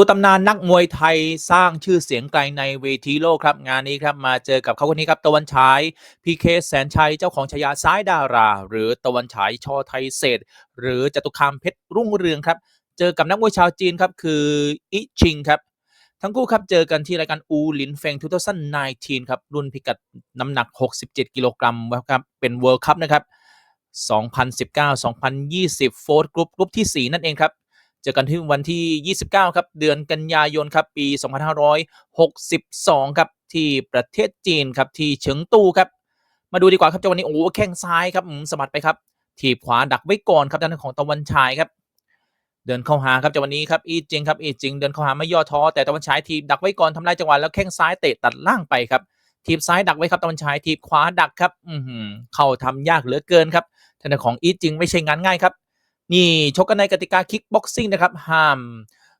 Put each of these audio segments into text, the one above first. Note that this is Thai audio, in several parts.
ดูตำนานนักมวยไทยสร้างชื่อเสียงไกลในเวทีโลกครับ งานนี้ครับมาเจอกับเขาคนนี้ครับตะวันฉายพีเคแสนชัยเจ้าของฉายาซ้ายดารา หรือตะวันฉายชอไทยเศษ หรือจตุคามเพชรรุ่งเรืองครับ เจอกับนักมวยชาวจีนครับคืออิชิงครับทั้งคู่ครับเจอกันที่รายการอูหลินเฟง2019ครับรุ่นพิกัดน้ำหนัก 67 กิโลกรัมครับเป็นเวิลด์คัพนะครับ 2019-2020 โฟร์กรุ๊ปกรุ๊ปที่ 4 นั่นเองครับ เจอกันที่วันที่ 29 ครับ เดือนกันยายนครับปี 2562 ครับที่ประเทศจีนครับที่เฉิงตูครับ มาดูดีกว่าครับจังหวะนี้โอ้โหแข้งซ้ายครับอืมสะบัดไปครับถีบขวาดักไว้ก่อนครับด้านของตะวันฉายครับ เดินเข้าหาครับจังหวะนี้ครับอีจิงครับอีจิงเดินเข้าหาไม่ย่อท้อแต่ตะวันฉายทีบดักไว้ก่อนทำลายจังหวะแล้วแข้งซ้ายเตะตัดล่างไปครับทีบซ้ายดักไว้ครับตะวันฉายทีบขวาดักครับ อืเข้าทำยากเหลือเกินครับทางด้านของอีจิงไม่ใช่งานง่ายครับ นี่ชกกันในกติกาคิกบ็อกซิ่งนะครับ ห้าม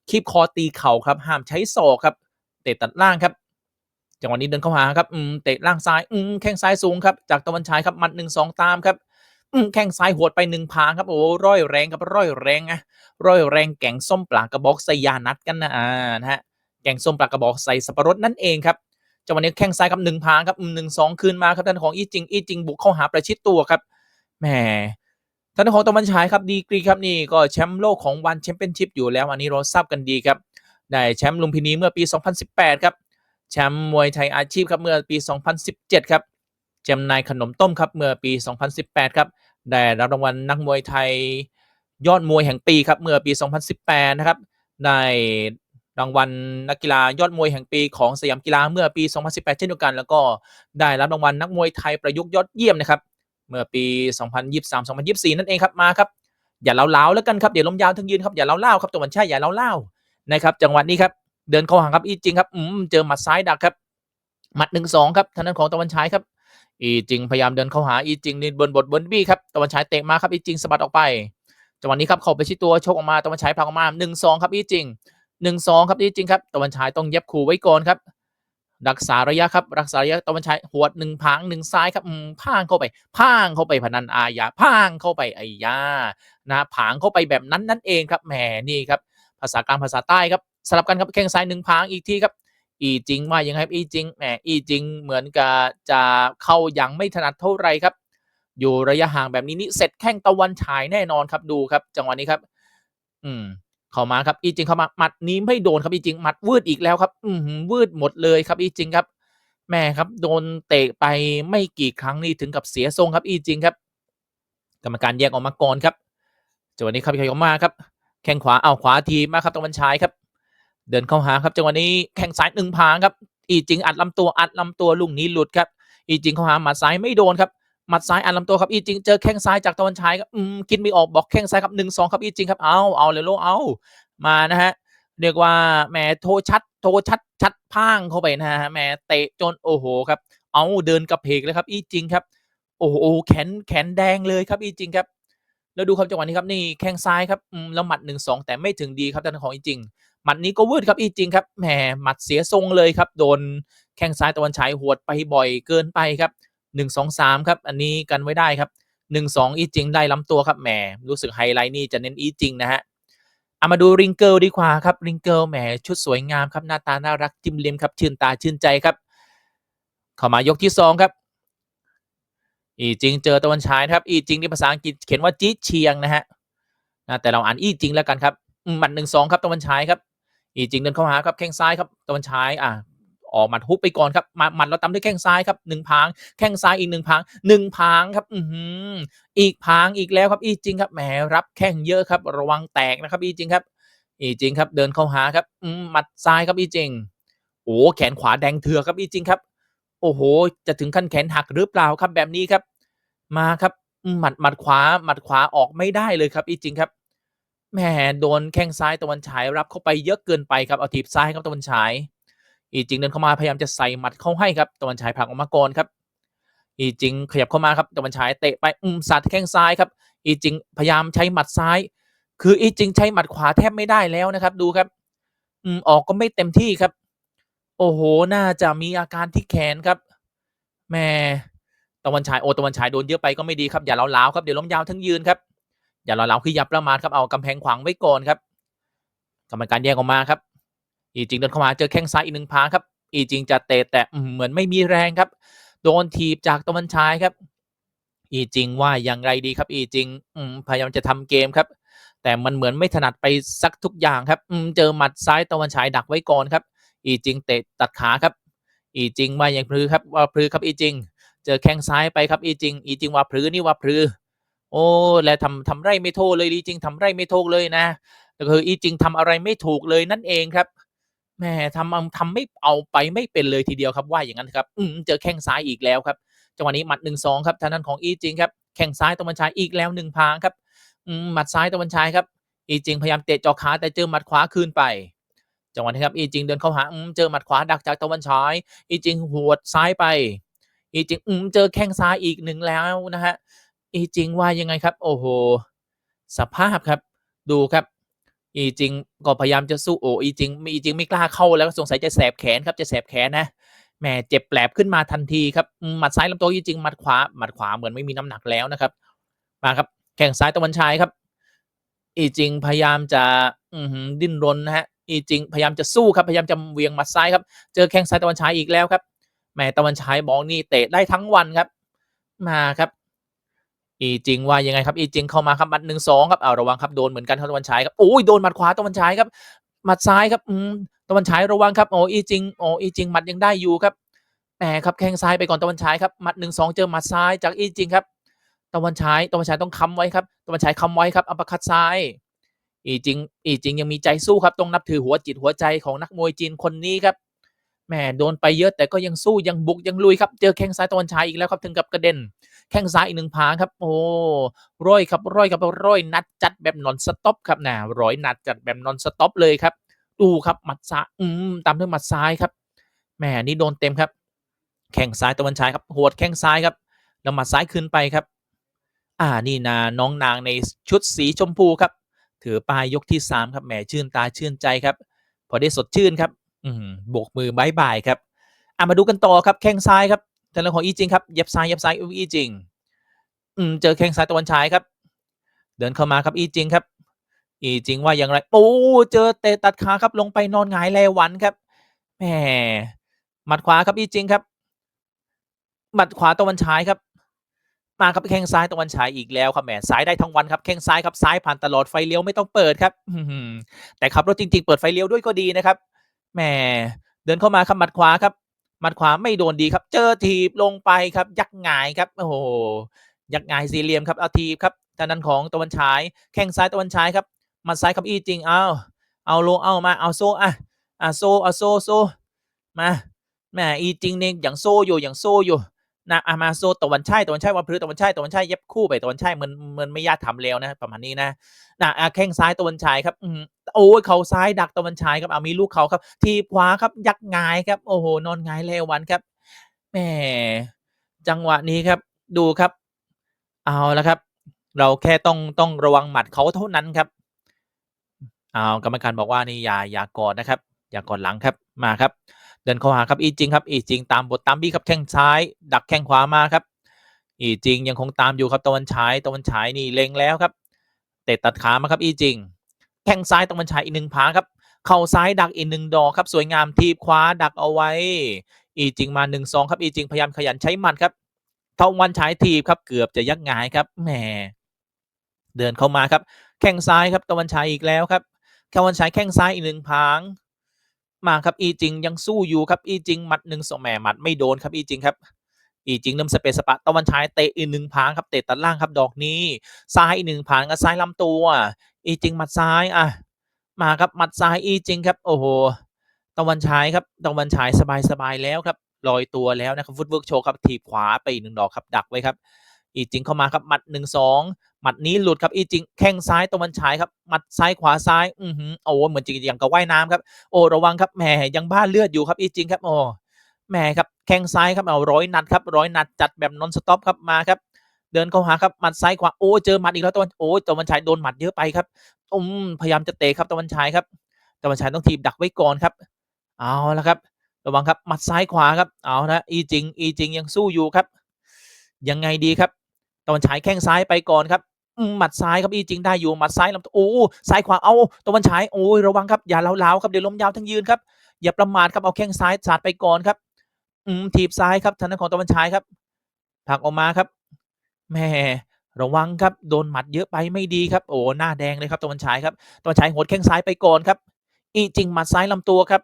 คีบคอตีเข่าครับ ห้ามใช้ศอกครับ เตะตัดล่างครับ จังหวะนี้เดินเข้าหาครับ อืม เตะล่างซ้าย อืม แข้งซ้ายสูงครับ จากตะวันฉายครับ มัดหนึ่งสองตามครับ อืม แข้งซ้ายหวดไปหนึ่งพางครับ โอ้ร้อยแรงครับ ร้อยแรงอะร้อยแรงแกงส้มปลากระบอกใส่ยานัดกันนะ อ่า นะฮะ แกงส้มปลากระบอกใส่สับปะรดนั่นเองครับ จังหวะนี้แข้งซ้ายครับหนึ่งพางครับอืมหนึ่งสองคืนมาครับท่านของอีจิง อีจิงบุกเข้าหาประชิดตัวครับ แหม ทานของตะวันฉายครับดีกรีครับนี่ก็แชมป์โลกของวันแชมเปี้ยนชิพอยู่แล้วอันนี้เราทราบกันดีครับได้แชมป์ลุมพินีเมื่อปี 2018 ครับแชมป์มวยไทยอาชีพครับเมื่อปี 2017 ครับแชมป์นายขนมต้มครับเมื่อปี 2018 ครับได้รับรางวัลนักมวยไทยยอดมวยแห่งปีครับเมื่อปี 2018 นะครับได้รางวัลนักกีฬายอดมวยแห่งปีของสยามกีฬาเมื่อปี 2018 เช่นเดียวกัน แล้วก็ได้รับรางวัลนักมวยไทยประยุกต์ยอดเยี่ยมนะครับ เมื่อปี 2023-2024 นั่นเองครับมาครับอย่าเล้าๆแล้วกันครับเดี๋ยวล้มยาวทั้งยืนครับอย่าเล้าๆครับตะวันชัยอย่าเล้าๆนะครับจังหวะนี้ครับเดินเข้าหาครับอีจริงครับอืมเจอหมัดซ้ายดักครับหมัดหนึ่งสองครับทางด้านของตะวันฉายครับ อีจริงพยายามเดินเข้าหาอีจริงนี่บนบทบนบี้ครับตะวันฉายเตะมาครับอีจริงสะบัดออกไปจังหวะนี้ครับเข้าไปที่ตัวชกออกมาตะวันฉายผลักออกมาหนึ่งสองครับอีจริงหนึ่งสองครับอีจริงครับตะวันฉายต้องเย็บขู่ไว้ก่อนครับ รักษาระยะครับรักษาระยะตะวันฉายหัวหนึ่งพางหนึ่งซ้ายครับอืมพางเข้าไปพางเข้าไปพนันอาญาพางเข้าไปไอ้ยานะผางเข้าไปแบบนั้นนั่นเองครับแหมนี่ครับ ภาษากลางภาษาใต้ครับสลับกันครับแข้งซ้ายหนึ่งพางอีกทีครับอีจริงว่ายังไงครับอีจริงแหมอีจริงเหมือนกับจะเข้ายังไม่ถนัดเท่าไรครับ อยู่ระยะห่างแบบนี้นี่เสร็จแข้งตะวันฉายแน่นอนครับดูครับ จังหวะนี้ครับ อืม เข้ามาครับอีจริงเข้ามาหมัดนี้ไม่โดนครับอีจริงหมัดวืดอีกแล้วครับ อือหือวืดหมดเลยครับอีจริงครับแม่ครับโดนเตะไปไม่กี่ครั้งนี่ถึงกับเสียทรงครับอีจริงครับ กรรมการแยกออกมาก่อนครับจังหวะนี้ครับขยับมาครับ แข้งขวาเอาขวาทีมาครับตะวันฉายครับ เดินเข้าหาครับจังหวะนี้แข้งซ้ายหนึ่งพางครับ อีจริงอัดลำตัวอัดลำตัวลุงนี้หลุดครับ อีจริงเข้าหาหมัดซ้ายไม่โดนครับ หมัดซ้ายอัดลำตัวครับอีจริง เจอแข้งซ้ายจากตะวันฉายครับอืมคิดไม่ออกบอกแข้งซ้ายครับหนึ่งสองครับอีจริงครับเอาเอาเลยโลเอามานะฮะเรียกว่าแหมโทรชัด โทรชัดชัดพางเข้าไปนะฮะแหมเตะจนโอ้โหครับ เอาเดินกระเพกเลยครับ อีจริงครับโอ้โหแขนแขนแดงเลยครับอีจริงครับแล้วดูครับจังหวะนี้ครับนี่แข้งซ้ายครับอืมแล้วหมัดหนึ่งสองแต่ไม่ถึงดีครับด้านของอีจริงหมัดนี้ก็วืดครับอีจริงครับแหมหมัดเสียทรงเลยครับ โดนแข้งซ้ายตะวันฉายหวดไปบ่อยเกินไปครับ หนึ่งสองสามครับ อันนี้กันไว้ได้ครับหนึ่งสองอีจริงได้ล้ำตัวครับแหมรู้สึกไฮไลท์นี่จะเน้นอีจริงนะฮะเอามาดูริงเกิลดีกว่าครับริงเกิลแหมชุดสวยงามครับหน้าตาน่ารักจิ้มเลียมครับชื่นตาชื่นใจครับ เข้ามายกที่สองครับ อีจริงเจอตะวันฉายครับ อีจริงในภาษาอังกฤษเขียนว่าจีเชียงนะฮะนะแต่เราอ่านอีจริงแล้วกันครับหมัดหนึ่งสองครับตะวันฉายครับ อีจริงเดินเข้าหาครับแข้งซ้ายครับตะวันฉายอะ ออกหมัดฮุบไปก่อนครับหมัดหมัดเราตามด้วยแข้งซ้ายครับหนึ่งพาง แข้งซ้ายอีกหนึ่งพางหนึ่งพางครับอืออีกพางอีกแล้วครับอีจริงครับแหมรับแข้งเยอะครับ ระวังแตกนะครับอีจริงครับ อีจริงครับเดินเข้าหาครับหมัดซ้ายครับอีจริงโอ้แขนขวาแดงเถือกครับอีจริงครับ โอ้โห จะถึงขั้นแขนหักหรือเปล่าครับแบบนี้ครับ มาครับหมัดหมัดขวาหมัดขวาออกไม่ได้เลยครับอีจริงครับแหมโดนแข้งซ้ายตะวันฉายรับเข้าไปเยอะเกินไปครับเอาทีบซ้ายครับตะวันฉาย อีจิงเดินเข้ามาพยายามจะใส่หมัดเข้าให้ครับตะวันฉายผลักออกมาก่อนครับ อีจิงขยับเข้ามาครับตะวันฉายเตะไปอืมสัดแข้งซ้ายครับ อีจิงพยายามใช้หมัดซ้าย คืออีจิงใช้หมัดขวาแทบไม่ได้แล้วนะครับ ดูครับ อืมออกก็ไม่เต็มที่ครับ โอ้โหน่าจะมีอาการที่แขนครับแหม่ตะวันฉายโอตะวันฉายโดนเยอะไปก็ไม่ดีครับอย่าเล้าๆครับเดี๋ยวล้มยาวทั้งยืนครับอย่าเล้าๆคืออย่าประมาทครับเอากำแพงขวางไว้ก่อนครับกรรมการแยกออกมาครับ อีจิงเดินเข้ามาเจอแข้งซ้ายอีกหนึ่งพางครับ อีจิงจะเตะแต่เหมือนไม่มีแรงครับ โดนถีบจากตะวันฉายครับ อีจิงว่าอย่างไรดีครับอีจิงพยายามจะทำเกมครับ แต่มันเหมือนไม่ถนัดไปสักทุกอย่างครับเจอหมัดซ้ายตะวันฉายดักไว้ก่อนครับ อีจิงเตะตัดขาครับ อีจิงว่าอย่างพลือครับว่าพลือครับอีจิง เจอแข้งซ้ายไปครับอีจิง อีจิงว่าพลือนี่ว่าพลือโอ้และทำทำไรไม่โทษเลยอีจิงทำไรไม่โทษเลยนะก็คืออีจิงทำอะไรไม่ถูกเลยนั่นเองครับ แหมทำทำไม่เอาไปไม่เป็นเลยทีเดียวครับว่าอย่างนั้นครับ อืมเจอแข้งซ้ายอีกแล้วครับจังหวะนี้หมัดหนึ่งสองครับทางด้านของอีจิงครับแข้งซ้ายตะวันฉายอีกแล้วหนึ่งพางครับอืมหมัดซ้ายตะวันฉายครับ อีจิงพยายามเตะจาะขาแต่เจอหมัดขวาคืนไปจังหวะนี้ครับอีจิงเดินเข้าหาอืมเจอหมัดขวาดักจากตะวันฉายอีจิงหัวดซ้ายไป อีจิงอืมเจอแข้งซ้ายอีกหนึ่งแล้วนะฮะอีจิงว่ายังไงครับ โอ้โหสภาพครับ ดูครับ อีจิงก็พยายามจะสู้โอ้อีจิงอีจิงไม่กล้าเข้าแล้วสงสัยจะแสบแขนครับจะแสบแขนนะแหมเจ็บแปลบขึ้นมาทันทีครับมหมัดซ้ายลำตัวอีจิงหมัดขวาหมัดขวาเหมือนไม่มีน้ำหนักแล้วนะครับ มาครับ แข้งซ้ายตะวันชายครับ อีจิงพยายามจะอืดิ้นรนนะฮะอีจิงพยายามจะสู้ครับพยายามจะเวียงหมัดซ้ายครับ เจอแข้งซ้ายตะวันฉายอีกแล้วครับแหมตะวันฉายบอกนี่เตะได้ทั้งวันครับ มาครับ อีจิงว่ายังไงครับอีจิงเข้ามาครับมัดหนึ่งสองครับเอาระวังครับโดนเหมือนกันครับตะวันฉายครับโอ้ยโดนหมัดขวาตะวันฉายครับหมัดซ้ายครับอืมตะวันฉายระวังครับโอ้อีจิงโอ้อีจิงหมัดยังได้อยู่ครับแหมครับแข้งซ้ายไปก่อนตะวันฉายครับหมัดหนึ่งสองเจอหมัดซ้ายจากอีจิงครับตะวันฉายตะวันฉายต้องค้ำไว้ครับตะวันฉายค้ำไว้ครับอัปคัตซ้ายอีจิงอีจิงยังมีใจสู้ครับต้องนับถือหัวจิตหัวใจของนักมวยจีนคนนี้ครับแหมโดนไปเยอะแต่ก็ยังสู้ยังบุกยังลุยครับเจอแข้งซ้ายตะวันฉายอีกแล้วครับถึงกับกระเด็น แข้งซ้ายอีกหนึ่งพาครับ โอ้ร้อยครับร้อยครับร้อยนัดจัดแบบนอนสต็อปครับนะร้อยนัดจัดแบบนอนสต็อปเลยครับ ดูครับหมัดซ้ายอืมตามด้วยหมัดซ้ายครับแหมนี่โดนเต็มครับ แข้งซ้ายตะวันฉายครับหัวดแข้งซ้ายครับแล้วหมัดซ้ายคืนไปครับ อ่านี่นาน้องนางในชุดสีชมพูครับ ถือป้ายยกที่สามครับแหมชื่นตาชื่นใจครับ พอได้สดชื่นครับ อืมโบกมือบายบายครับอะมาดูกันต่อครับ แข้งซ้ายครับ ทางด้านของอีจิงครับเย็บซ้ายเย็บซ้ายอีจิงอืมเจอแข้งซ้ายตะวันฉายครับ เดินเข้ามาครับอีจิงครับ อีจิงว่าอย่างไร โอ้เจอเตะตัดขาครับลงไปนอนหงายแลวันครับแหมหมัดขวาครับอีจิงครับหมัดขวาตะวันฉายครับ มาครับแข้งซ้ายตะวันฉายอีกแล้วครับแหมซ้ายได้ทั้งวันครับแข้งซ้ายครับซ้ายผ่านตลอดไฟเลี้ยวไม่ต้องเปิดครับแต่ขับรถจริง ๆ เปิดไฟเลี้ยวด้วยก็ดีนะครับแหมเดินเข้ามาครับหมัดขวาครับ มัดขวาไม่โดนดีครับ เจอถีบลงไปครับ ยักหงายครับโอ้โหยักหงายสี่เหลี่ยมครับเอาถีบครับทางด้านของตะวันฉายแข้งซ้ายตะวันฉายครับมัดซ้ายครับอีจริงเอาเอาลงเอามาเอาโซอะอะโซเอาโซโซมาแหมอีจริงเนี่ยอย่างโซอยู่อย่างโซอยู่ นะอามาโซตะวันใชัยตะวันใชัยวันพฤตะวันใชัยตะวันใชัยเย็บคู่ไปตะวันใชัยมันมันไม่ยากทำแล้วนะประมาณนี้นะนะอะแข้งซ้ายตะวันฉายครับอืมโอ้ยเขาซ้ายดักตะวันฉายครับเอามีลูกเขาครับ ทีขวาครับยักงายครับโอ้โหนอนงายเลวันครับแหมจังหวะนี้ครับ ดูครับ เอาละครับ เราแค่ต้องต้องระวังหมัดเขาเท่านั้นครับเอากรรมการบอกว่านี่อย่าอย่ากอดนะครับ อย่ากอดหลังครับมาครับ ดินเข้าหาครับอีจิงครับอีจิงตามบทตามบี้ครับแข้งซ้าย ดักแข้งขวามาครับ อีจิงยังคงตามอยู่ครับตะวันฉายตะวันฉายนี่เล็งแล้วครับเตะตัดขามาครับอีจิงแข้งซ้ายตะวันฉายอีกหนึ่งผาครับ เข่าซ้ายดักอีกหนึ่งดอกครับ สวยงามทีบขวาดักเอาไว้ อีจิงมาหนึ่งสองครับอีจิงพยายามขยันใช้หมัดครับทวันฉายทีบครับเกือบจะยักหงายครับแหมเดินเข้ามาครับ แข้งซ้ายครับตะวันฉายอีกแล้วครับตะวันฉายแข้งซ้ายอีกหนึ่งพาง มาครับอีจิงยังสู้อยู่ครับอีจิงหมัดหนึ่งสองแหมหมัดไม่โดนครับอีจิงครับอีจิงเริ่มสเปซสปะตะวันฉายเตะอีกหนึ่งพางครับเตะตัดล่างครับดอกนี้ซ้ายอีกหนึ่งพางกับซ้ายลำตัว อีจิงหมัดซ้ายอะมาครับหมัดซ้ายอีจิงครับโอ้โหตะวันฉายครับตะวันฉายสบายสบายแล้วครับลอยตัวแล้วนะครับฟุตเวิร์กโชว์ครับถีบขวาไปอีกหนึ่งดอกครับดักไว้ครับอีจิงเข้ามาครับหมัดหนึ่งสอง หมัดนี้หลุดครับอีจิงแข้งซ้ายตะวันฉายครับหมัดซ้ายขวาซ้ายอือหือโอ้เหมือนจริงอย่างกับว่ายน้ำครับโอ้ระวังครับแหมยังบ้าเลือดอยู่ครับอีจิงครับโอ้แหมครับแข้งซ้ายครับเอาร้อยนัดครับร้อยนัดจัดแบบนอนสต็อปครับมาครับเดินเข้าหาครับหมัดซ้ายขวาโอ้เจอหมัดอีกแล้วตะวันโอ้ตะวันฉายโดนหมัดเยอะไปครับอืมพยายามจะเตะครับตะวันฉายครับตะวันฉายต้องทีบดักไว้ก่อนครับเอาละครับ ระวังครับหมัดซ้ายขวาครับเอานะอีจิงอีจิงยังสู้อยู่ครับยังไงดีครับตะวันฉายแข้งซ้ายไปก่อนครับ อืมหมัดซ้ายครับอีจริงได้อยู่หมัดซ้ายลำตัวโอ้ซ้ายขวาเอาตะวันฉายโอ้ยระวังครับอย่าเล้าๆครับเดี๋ยวล้มยาวทั้งยืนครับอย่าประมาทครับเอาแข้งซ้ายสาดไปก่อนครับ อืมถีบซ้ายครับทางด้านของตะวันฉายครับผลักออกมาครับแหม่ระวังครับโดนหมัดเยอะไปไม่ดีครับโอ้หน้าแดงเลยครับตะวันฉายครับตะวันฉายโหดแข้งซ้ายไปก่อนครับ อีจริงหมัดซ้ายลำตัวครับ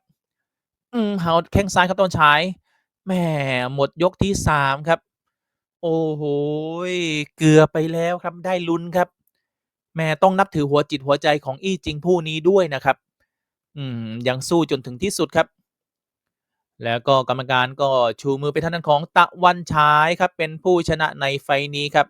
อืมหาแข้งซ้ายครับตะวันฉายแหม่หมดยกที่สามครับ โอ้โหเกือบไปแล้วครับ ได้ลุ้นครับ แหม่ต้องนับถือหัวจิตหัวใจของอี้จิงผู้นี้ด้วยนะครับ อืม ยังสู้จนถึงที่สุดครับ แล้วก็กรรมการก็ชูมือไปทางด้านของตะวันฉายครับ เป็นผู้ชนะในไฟล์นี้ครับ